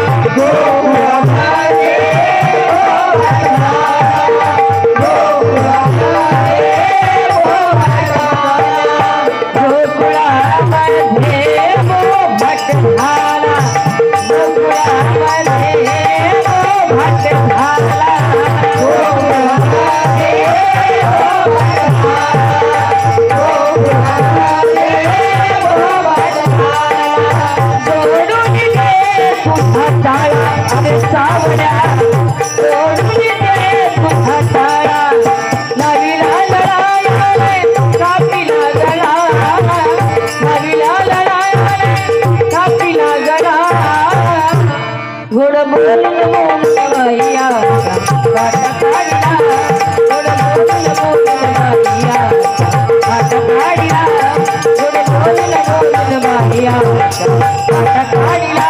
Go! Cadila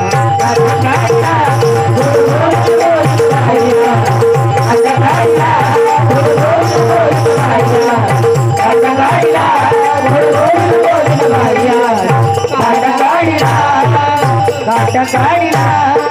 काट काढिला